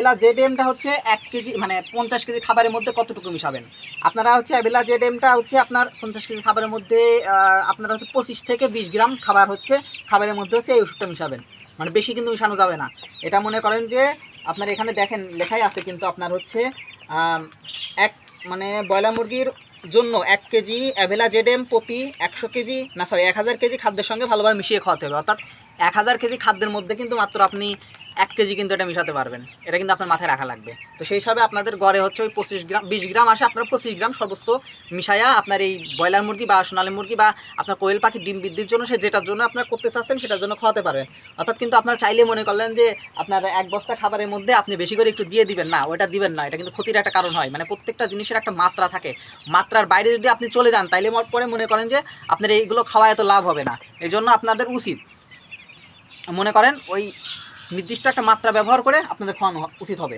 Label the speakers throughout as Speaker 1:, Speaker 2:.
Speaker 1: অ্যাবেলা Z এমটা হচ্ছে এক KG মানে পঞ্চাশ কেজি খাবারের মধ্যে কতটুকু মিশাবেন? আপনারা হচ্ছে অ্যাবেলা জেড এমটা হচ্ছে আপনার পঞ্চাশ কেজি খাবারের মধ্যে আপনারা হচ্ছে পঁচিশ থেকে বিশ গ্রাম খাবার হচ্ছে, খাবারের মধ্যে হচ্ছে এই ওষুধটা মিশাবেন। মানে বেশি কিন্তু মিশানো যাবে না। এটা মনে করেন যে আপনার এখানে দেখেন, লেখাই আছে কিন্তু আপনার হচ্ছে এক মানে ব্রয়লার মুরগির জন্য এক কেজি অ্যাভেলা জেডেম প্রতি একশো কেজি, না সরি এক হাজার কেজি খাদ্যের সঙ্গে ভালোভাবে মিশিয়ে খাওয়াতে হবে। অর্থাৎ এক হাজার কেজি খাদ্যের মধ্যে কিন্তু মাত্র আপনি এক কেজি কিন্তু এটা মিশাতে পারবেন। এটা কিন্তু আপনার মাথায় রাখা লাগবে। তো সেই হিসাবে আপনাদের গড়ে হচ্ছে ওই পঁচিশ গ্রাম, বিশ গ্রাম আসে আপনার পঁচিশ গ্রাম সর্বোচ্চ মিশায়া আপনার এই ব্রয়লার মুরগি বা সোনালী মুরগি বা আপনার কোয়েল পাখি ডিম বৃদ্ধির জন্য সে যেটার জন্য আপনার করতে চাচ্ছেন সেটার জন্য খাওয়াতে পারবেন। অর্থাৎ কিন্তু আপনার চাইলে মনে করলেন যে আপনার এক বস্তা খাবারের মধ্যে আপনি বেশি করে একটু দিয়ে দিবেন। না ওটা দিবেন না। এটা কিন্তু ক্ষতির একটা কারণ হয়। মানে প্রত্যেকটা জিনিসের একটা মাত্রা থাকে। মাত্রার বাইরে যদি আপনি চলে যান, তাইলে পরে মনে করেন যে আপনার এইগুলো খাওয়া এত লাভ হবে না। এই জন্য আপনাদের উচিত মনে করেন ওই নির্দিষ্ট একটা মাত্রা ব্যবহার করে আপনাদের খাওয়ানো উচিত হবে।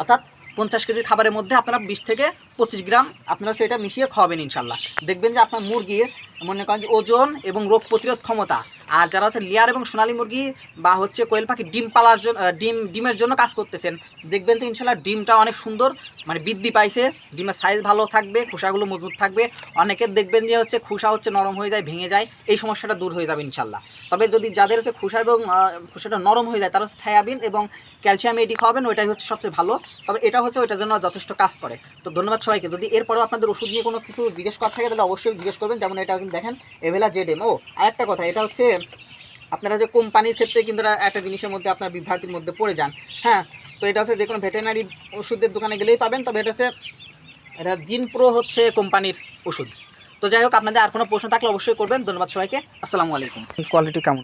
Speaker 1: অর্থাৎ পঞ্চাশ কেজির খাবারের মধ্যে আপনারা বিশ থেকে পঁচিশ গ্রাম, আপনারা সেটা মিশিয়ে খাওয়াবেন ইনশাল্লাহ। দেখবেন যে আপনার মুরগির, মনে করেন যে ওজন এবং রোগ প্রতিরোধ ক্ষমতা। আর যারা হচ্ছে লেয়ার এবং সোনালী মুরগি বা হচ্ছে কোয়েল পাখি ডিম পালার জন্য ডিম, ডিমের জন্য কাজ করতেছেন, দেখবেন তো ইনশাল্লাহ ডিমটা অনেক সুন্দর মানে বৃদ্ধি পাইছে। ডিমের সাইজ ভালো থাকবে, খোসাগুলো মজবুত থাকবে। অনেকের দেখবেন যে হচ্ছে খোসা হচ্ছে নরম হয়ে যায়, ভেঙে যায়। এই সমস্যাটা দূর হয়ে যাবে ইনশাল্লাহ। তবে যদি যাদের হচ্ছে খোসা এবং খোসাটা নরম হয়ে যায়, তারা হচ্ছে থায়াবিন এবং ক্যালসিয়াম এডি খাওয়াবেন, ওইটাই হচ্ছে সবচেয়ে ভালো। তবে এটা হচ্ছে, ওইটার জন্য যথেষ্ট কাজ করে। তো ধন্যবাদ সবাইকে। যদি এরপরেও আপনাদের ওষুধ নিয়ে কোনো কিছু জিজ্ঞেস করা থাকে, তাহলে অবশ্যই জিজ্ঞেস করবেন। যেমন এটা কিন্তু দেখেন এভেলা জেড এম ও, আরেকটা কথা, এটা হচ্ছে আপনারা যে কোম্পানির ক্ষেত্রে কিন্তু একটা জিনিসের মধ্যে আপনার বিভ্রান্তির মধ্যে পড়ে যান। হ্যাঁ তো এটা হচ্ছে যে কোনো ভেটেরিনারি ওষুধের দোকানে গেলেই পাবেন। তবে এটা হচ্ছে, এটা জিন প্রো হচ্ছে কোম্পানির ওষুধ। তো যাই হোক, আপনাদের আর কোনো প্রশ্ন থাকলে অবশ্যই করবেন। ধন্যবাদ সবাইকে। আসসালামু আলাইকুম। কোয়ালিটি কেমন?